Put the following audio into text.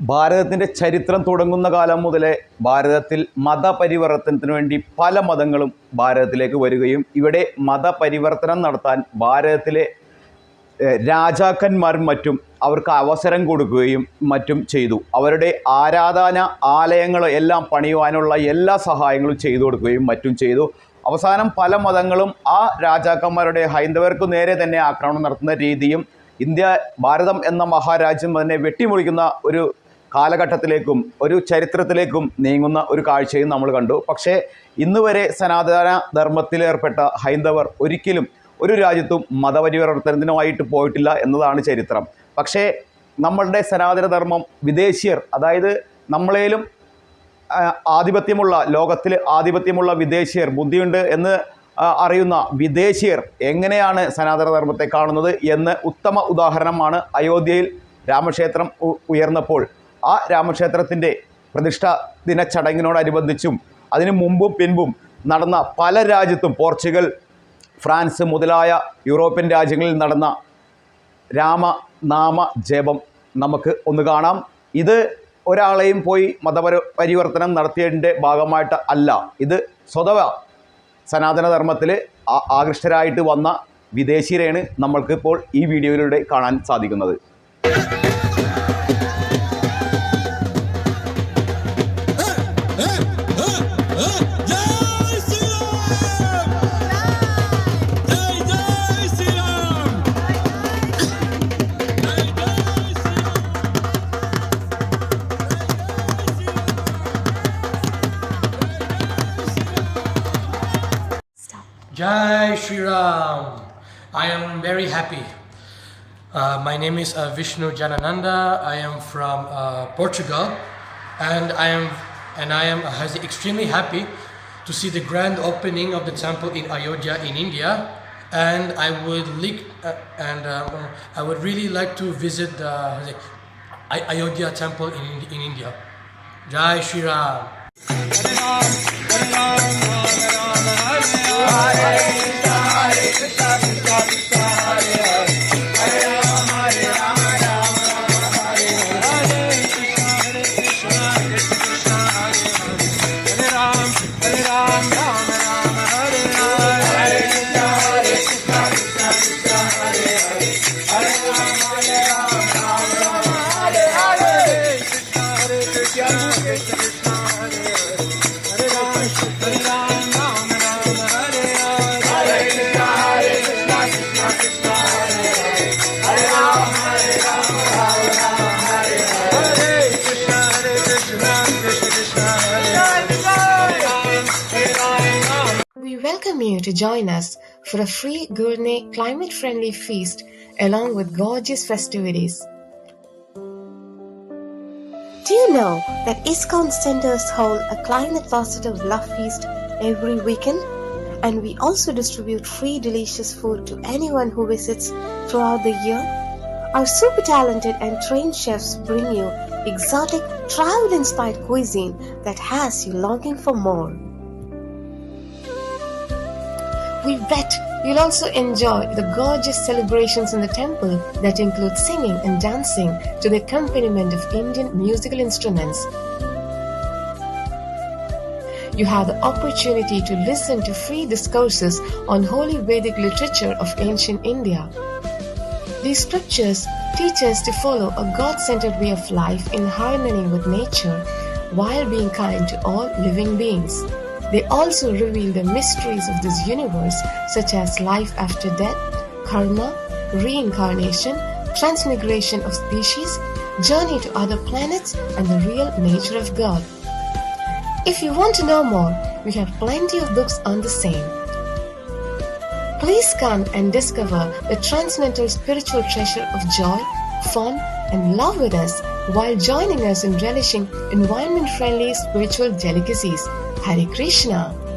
ഭാരതത്തിന്റെ ചരിത്രം തുടങ്ങുന്ന കാലം മുതലേ ഭാരതത്തിൽ മതപരിവർത്തനത്തിന് വേണ്ടി പല മതങ്ങളും ഭാരതത്തിലേക്ക് വരികയും ഇവിടെ മതപരിവർത്തനം നടത്താൻ ഭാരതത്തിലെ രാജാക്കന്മാരും മറ്റും അവർക്ക് അവസരം കൊടുക്കുകയും മറ്റും ചെയ്തു. അവരുടെ ആരാധന ആലയങ്ങൾ എല്ലാം പണിയുവാനുള്ള എല്ലാ സഹായങ്ങളും ചെയ്തു കൊടുക്കുകയും മറ്റും ചെയ്തു. അവസാനം പല മതങ്ങളും ആ രാജാക്കന്മാരുടെ ഹൈന്ദവർക്ക് നേരെ തന്നെ ആക്രമണം നടത്തുന്ന രീതിയും ഇന്ത്യ ഭാരതം എന്ന മഹാരാജ്യം തന്നെ വെട്ടിമുറിക്കുന്ന ഒരു കാലഘട്ടത്തിലേക്കും ഒരു ചരിത്രത്തിലേക്കും നീങ്ങുന്ന ഒരു കാഴ്ചയും നമ്മൾ കണ്ടു. പക്ഷേ ഇന്ന് വരെ സനാതന ധർമ്മത്തിലേർപ്പെട്ട ഹൈന്ദവർ ഒരിക്കലും ഒരു രാജ്യത്തും മതപരിവർത്തനത്തിനുമായിട്ട് പോയിട്ടില്ല എന്നതാണ് ചരിത്രം. പക്ഷേ നമ്മളുടെ സനാതനധർമ്മം വിദേശീയർ അതായത് നമ്മളേലും ആധിപത്യമുള്ള ലോകത്തിൽ ആധിപത്യമുള്ള വിദേശീയർ ബുദ്ധിയുണ്ട് എന്ന് അറിയുന്ന വിദേശീയർ എങ്ങനെയാണ് സനാതനധർമ്മത്തെ കാണുന്നത് എന്ന് ഉത്തമ ഉദാഹരണമാണ് അയോധ്യയിൽ രാമക്ഷേത്രം ഉയർന്നപ്പോൾ ആ രാമക്ഷേത്രത്തിന്റെ പ്രതിഷ്ഠാ ദിന ചടങ്ങിനോടനുബന്ധിച്ചും അതിനു മുമ്പും പിൻപും നടന്ന പല രാജ്യത്തും പോർച്ചുഗൽ ഫ്രാൻസ് മുതലായ യൂറോപ്യൻ രാജ്യങ്ങളിൽ നടന്ന രാമനാമ ജപം നമുക്ക് ഒന്ന് കാണാം. ഇത് ഒരാളെയും പോയി മതപര പരിവർത്തനം നടത്തിയതിന്റെ ഭാഗമായിട്ട് അല്ല ഇത് സ്വതവ സനാതനധർമ്മത്തിൽ ആകൃഷ്ടരായിട്ട് വന്ന വിദേശീയരെയാണ് നമ്മൾക്കിപ്പോൾ ഈ വീഡിയോയിലൂടെ കാണാൻ സാധിക്കുന്നത്. Jai Shri Ram. I am very happy. Uh, my name is uh, Vishnu Janananda. I am from uh, Portugal, and I am and I am uh, extremely happy to see the grand opening of the temple in Ayodhya in India. And I would like uh, and um, I would really like to visit the Ay- Ayodhya temple in, in India. Jai Shri Ram. Welcome you to join us for a free gourmet climate friendly feast along with gorgeous festivities. Do you know that ISKCON centers hold a climate positive love feast every weekend? And we also distribute free delicious food to anyone who visits throughout the year. Our super talented and trained chefs bring you exotic, travel inspired cuisine that has you longing for more. We bet you'll also enjoy the gorgeous celebrations in the temple that include singing and dancing to the accompaniment of Indian musical instruments. You have the opportunity to listen to free discourses on holy Vedic literature of ancient India. These scriptures teach us to follow a God centered way of life in harmony with nature while being kind to all living beings. They also reveal the mysteries of this universe, such as life after death, karma, reincarnation, transmigration of species, journey to other planets, and the real nature of God. If you want to know more, we have plenty of books on the same. Please come and discover the transcendental spiritual treasure of joy, fun, and love with us while joining us in relishing environment friendly spiritual delicacies. Hare Krishna!